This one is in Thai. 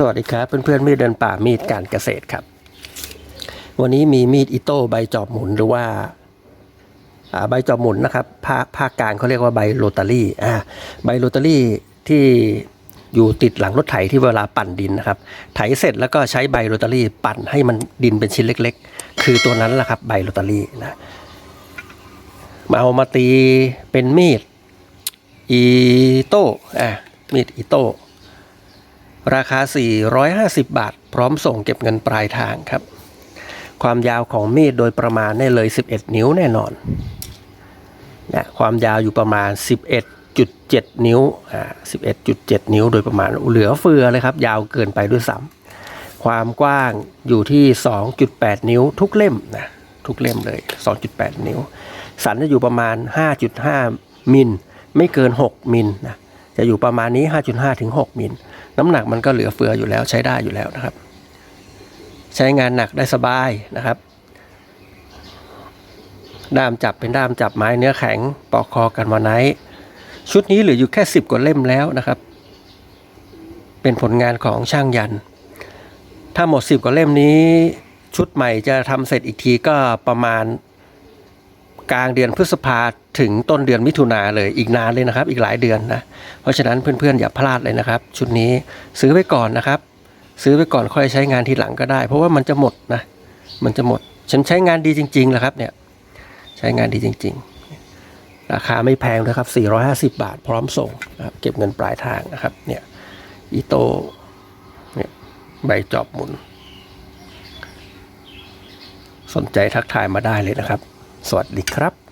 สวัสดีครับ เพื่อนๆมีดเดินป่ามีดการเกษตรครับ วันนี้มีมีดอิโต้ใบจอบหมุนหรือว่าใบจอบหมุนนะครับภาคภาคกลางเขาเรียกว่าใบโรตารี่อ่าใบโรตารี่ที่อยู่ติดหลังรถไถที่เวลาปั่นดินนะครับ ไถเสร็จแล้วก็ใช้ใบโรตารี่ปั่นให้มันดินเป็นชิ้นเล็ก ๆ คือตัวนั้นแหละครับใบโรตารี่นะมาเอามาตีเป็นมีดอีโต้อะมีดอีโต้ ราคา 450 บาท พร้อมส่งเก็บเงินปลายทางครับ ความยาวของมีดโดยประมาณเนี่ยเลย 11 นิ้วแน่นอนนะความยาวอยู่ประมาณ 11.7 นิ้วอ่า11.7 นิ้วโดยประมาณเหลือเฟือเลยครับ ยาวเกินไปด้วยซ้ำความกว้างอยู่ที่ 2.8 นิ้วทุกเล่มนะทุกเล่มเลย 2.8 นิ้ว สันจะอยู่ประมาณ 5.5 มิล ไม่เกิน 6 มิลนะ จะอยู่ประมาณนี้ 5.5 ถึง 6 มิล น้ำหนักมันก็เหลือเฟืออยู่แล้วใช้ได้อยู่แล้วนะครับ ใช้งานหนักได้สบายนะครับ ด้ามจับเป็นด้ามจับไม้เนื้อแข็งปอกคอกันวานไนชุดนี้เหลืออยู่แค่ 10 กว่าเล่มแล้วนะครับ เป็นผลงานของช่างยัน ถ้าหมด 10 กว่าเล่มนี้ ชุดใหม่จะทำเสร็จอีกทีก็ประมาณ กลางเดือนพฤษภาถึงต้นเดือนมิถุนาเลยอีกนานเลยนะครับ อีกหลายเดือนนะเพราะฉะนั้นเพื่อนๆ อย่าพลาดเลยนะครับ ชุดนี้ซื้อไว้ก่อนนะครับ ซื้อไว้ก่อนค่อยใช้งานทีหลังก็ได้ เพราะว่ามันจะหมดนะมันจะหมด ฉันใช้งานดีจริงๆแหละครับเนี่ยใช้งานดีจริง ๆ ราคาไม่แพงนะครับ 450 บาท พร้อมส่งนะครับเก็บเงินปลายทางนะครับเนี่ยอีโตเนี่ยใบจอบหมุน สนใจทักทายมาได้เลยนะครับ สวัสดีครับ